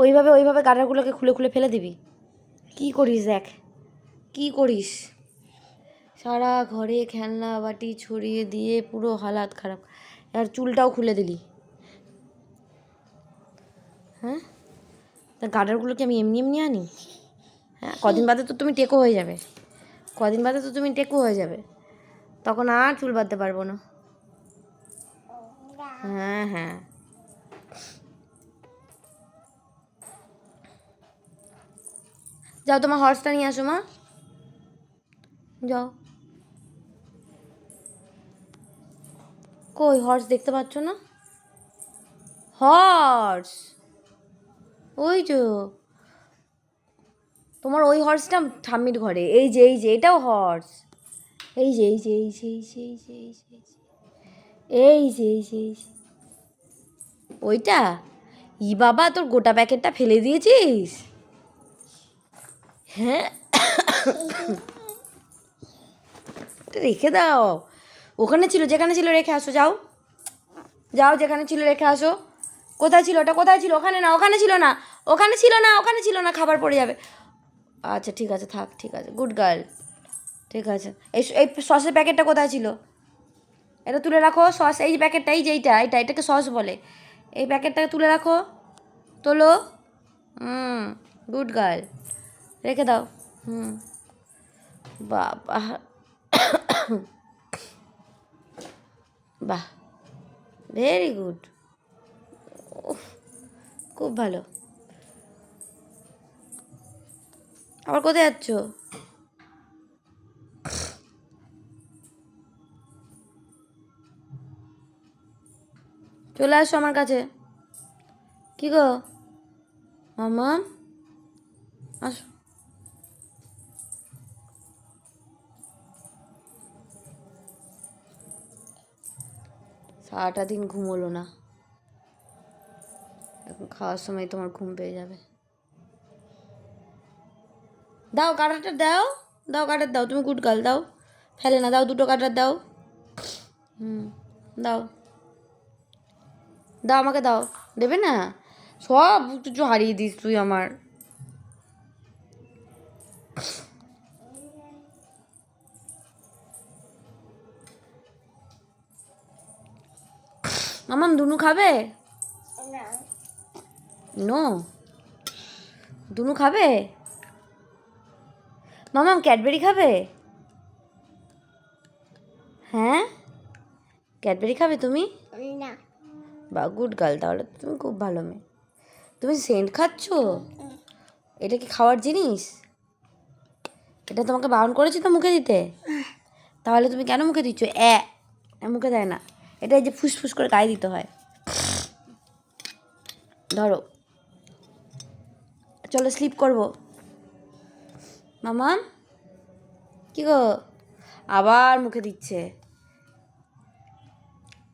ওইভাবে ওইভাবে গাডারগুলোকে খুলে খুলে ফেলে দিবি? কি করিস দেখ? কি করিস? সারা ঘরে খেলনা, বাটি ছড়িয়ে দিয়ে পুরো হালাত খারাপ। আর চুলটাও খুলে দিলি। হ্যাঁ? তা গাডারগুলো কি আমি এমনি এমনি আনি? হ্যাঁ কদিন বাদে তো তুমি টেকো হয়ে যাবে। কদিন বাদে তো তুমি টেকো হয়ে যাবে। তখন আর চুল বাঁধতে পারব না। হ্যাঁ হ্যাঁ। যাও তোমার হর্সটা নিয়ে আসো মা যাও কই হর্স দেখতে পাচ্ছ না হর্স ওই তো তোমার ওই হর্সটা ঠাম্মির ঘরে এই যে এই যে এটাও হর্স এই যে এই যে এই যে এই যে এই যে এই যে এই যে এই যে এই যে ওইটা ই বাবা তোর গোটা প্যাকেটটা ফেলে দিয়েছিস হ্যাঁ? এটা রেখে দাও। ওখানে ছিল, যেখানে ছিল রেখে আসো, যাও। যাও, যেখানে ছিল রেখে আসো। কোথায় ছিল ওটা? কোথায় ছিল? ওখানে না, ওখানে ছিল না। ওখানে ছিল না, ওখানে ছিল না, খাবার পড়ে যাবে। আচ্ছা ঠিক আছে, থাক, ঠিক আছে। গুড গার্ল ঠিক আছে। এই এই সসের প্যাকেটটা কোথায় ছিল? এটা তুলে রাখো, সস, এই প্যাকেটটা, এই যে এইটা এইটা, এটাকে সস বলে। এই প্যাকেটটাকে তুলে রাখো। তোলো। হুম গুড গার্ল রেখে দাও। হুম। বাবা। বাহ ভেরি গুড খুব ভালো। আবার কোথায় যাচ্ছ? চলে আসো আমার কাছে। কি গো? মামা? আসো। সারাটা দিন ঘুমোলো না। এখন খাওয়ার সময় তোমার ঘুম পেয়ে যাবে। দাও কাটারটা দাও দাও কাটার দাও, তুমি গুড গার্ল, দাও। ফেলে না, দাও দুটো কাটার দাও। হুম, দাও। দাও আমাকে দাও, দেবে না? সব কিছু হারিয়ে দিস তুই আমার। মামাম দুনু খাবে? নো। দুনু খাবে? মামাম ক্যাডবেরি খাবে? হ্যাঁ? ক্যাডবেরি খাবে তুমি? না। বা গুড গার্ল তাহলে। তো তুমি খুব ভালো মেয়ে। তুমি সেন্ট খাচ্ছ? এটা কি খাওয়ার জিনিস? এটা তোমাকে বারণ করেছি তো মুখে দিতে? তাহলে তুমি কেন মুখে দিচ্ছ? এ মুখে দেয় না। এটা যে ফুসফুস করে গায়ে দিতে হয়। ধরো। চলো স্লিপ করব। মামা? কি গো? আবার মুখে দিচ্ছে।